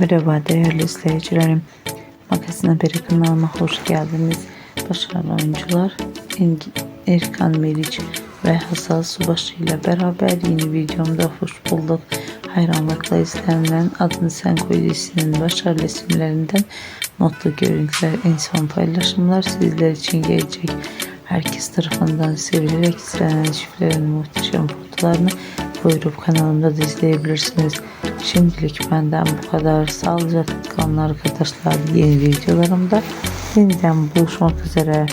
Merhaba değerli izleyicilerim. Magazin Haberi kanalıma hoş geldiniz. Başarılı oyuncular Erkan Meriç ve Hazal Subaşı ile beraber yeni videomda hoş bulduk. Hayranlıkla izlenilen Adını Sen Koy dizisinin başarılı isimlerinden notlu görüntüler, en son paylaşımlar sizler için gelecek. Herkes tarafından sevilerek izlenen çiftlerin muhteşem fotolarını buyurup kanalımda da izleyebilirsiniz. Şimdilik benden bu kadar. Sağlıcakla kalın arkadaşlar. Yeni videolarımda yeniden buluşmak üzere.